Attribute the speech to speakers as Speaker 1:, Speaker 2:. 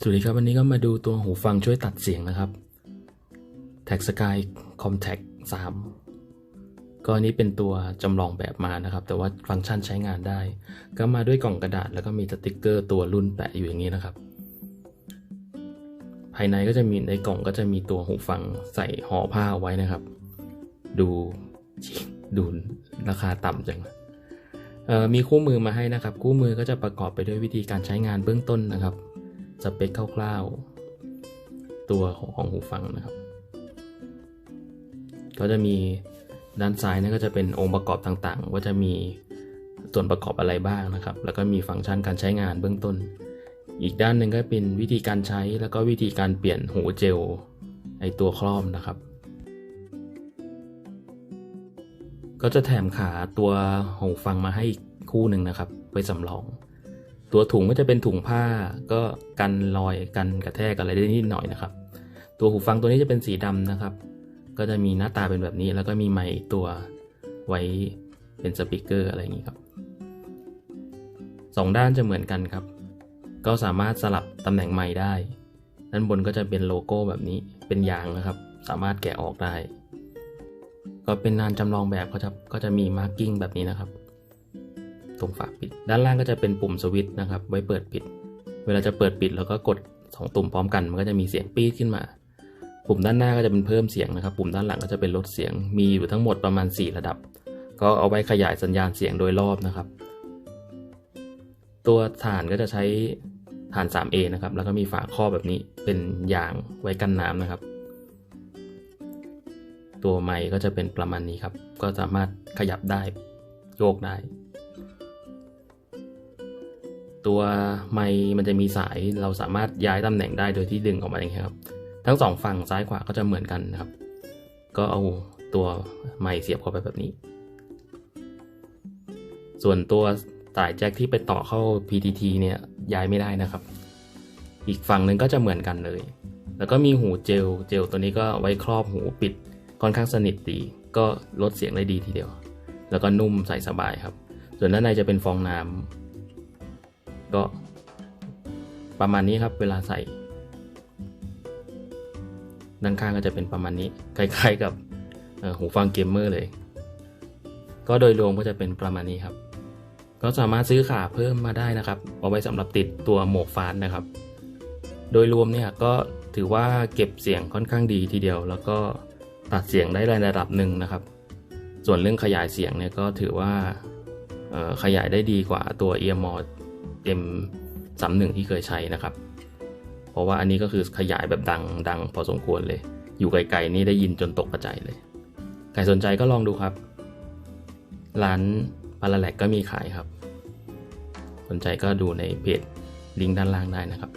Speaker 1: สวัสดีครับ วันนี้ก็มาดูตัวหูฟังช่วยตัดเสียงนะครับ t a g Sky Compact 3ก็อันนี้เป็นตัวจำลองแบบมานะครับ แต่ว่าฟังก์ชันใช้งานได้ ก็มาด้วยกล่องกระดาษแล้วก็มีสติกเกอร์ตัวรุ่นแปะอยู่อย่างนี้นะครับ ภายในก็จะมีในกล่องก็จะมีตัวหูฟังใส่ห่อผ้าเอาไว้นะครับ ดูดูราคาต่ำจังมีคู่มือมาให้นะครับ คู่มือก็จะประกอบไปด้วยวิธีการใช้งานเบื้องต้นนะครับ สเปคคร่าวๆ ตัวของของหูฟังนะครับ ก็จะมีด้านซ้ายนั่นก็จะเป็นองค์ประกอบต่างๆ ว่าจะมีส่วนประกอบอะไรบ้างนะครับ แล้วก็มีฟังก์ชันการใช้งานเบื้องต้น อีกด้านหนึ่งก็เป็นวิธีการใช้แล้วก็วิธีการเปลี่ยนหูเจลไอตัวครอบนะครับ ก็จะแถมขาตัวหูฟังมาให้อีกคู่หนึ่งนะครับ ไว้สำรอง ตัวถุงก็จะเป็นถุงผ้าก็กันรอยกันกระแทกอะไรได้นิดหน่อยนะครับ ตัวหูฟังตัวนี้จะเป็นสีดำนะครับ ก็จะมีหน้าตาเป็นแบบนี้ แล้วก็มีไมค์ตัวไว้เป็นสปีกเกอร์อะไรอย่างนี้ครับสองด้านจะเหมือนกันครับ ก็สามารถสลับตำแหน่งไมค์ได้ ด้านบนก็จะเป็นโลโก้แบบนี้ เป็นยางนะครับ สามารถแกะออกได้ ก็เป็นงานจำลองแบบเขาจะก็จะมีมาร์กิ้งแบบนี้นะครับ รงฝาปิด ด้านล่างก็จะเป็นปุ่มสวิตช์นะครับ ไว้เปิดปิด เวลาจะเปิดปิดแล้วก็กดสองตุ่มพร้อมกัน มันก็จะมีเสียงปี๊ดขึ้นมา ปุ่มด้านหน้าก็จะเป็นเพิ่มเสียงนะครับ ปุ่มด้านหลังก็จะเป็นลดเสียง มีอยู่ทั้งหมดประมาณ 4 ระดับ ก็เอาไว้ขยายสัญญาณเสียงโดยรอบนะครับ ตัวฐานก็จะใช้ฐาน 3A นะครับ แล้วก็มีฝาครอบแบบนี้เป็นยางไว้กันน้ำนะครับ ตัวไมค์ก็จะเป็นประมาณนี้ครับ ก็สามารถขยับได้โยกได้ ตัวไมมันจะมีสายเราสามารถย้ายตำแหน่งได้โดยที่ดึงออกมาเองครับ ทั้งสองฝั่งซ้ายขวาก็จะเหมือนกันนะครับ ก็เอาตัวไมเสียบเข้าไปแบบนี้ ส่วนตัวสายแจ็คที่ไปต่อเข้า PTT เนี่ยย้ายไม่ได้นะครับ อีกฝั่งหนึ่งก็จะเหมือนกันเลย แล้วก็มีหูเจล เจลตัวนี้ก็ไว้ครอบหูปิดค่อนข้างสนิทดี ก็ลดเสียงได้ดีทีเดียว แล้วก็นุ่มใส่สบายครับ ส่วนด้านในจะเป็นฟองน้ำ ก็ประมาณนี้ครับเวลาใส่ด้านข้างก็จะเป็นประมาณนี้คล้ายๆกับหูฟังเกมเมอร์เลย ก็โดยรวมก็จะเป็นประมาณนี้ครับ ก็สามารถซื้อขาเพิ่มมาได้นะครับ เอาไว้สำหรับติดตัวหมวกฟานนะครับ โดยรวมเนี่ยก็ถือว่าเก็บเสียงค่อนข้างดีทีเดียว แล้วก็ตัดเสียงได้ในระดับหนึ่งนะครับ ส่วนเรื่องขยายเสียงเนี่ยก็ถือว่าขยายได้ดีกว่าตัว e a r m o d M31 ที่เคยใช้นะครับ เพราะว่าอันนี้ก็คือขยายแบบดังดังพอสมควรเลย อยู่ไกลๆนี่ได้ยินจนตกกระจายเลยใครสนใจก็ลองดูครับ ร้านพาราแลกก็มีขายครับ สนใจก็ดูในเพจลิงก์ด้านล่างได้นะครับ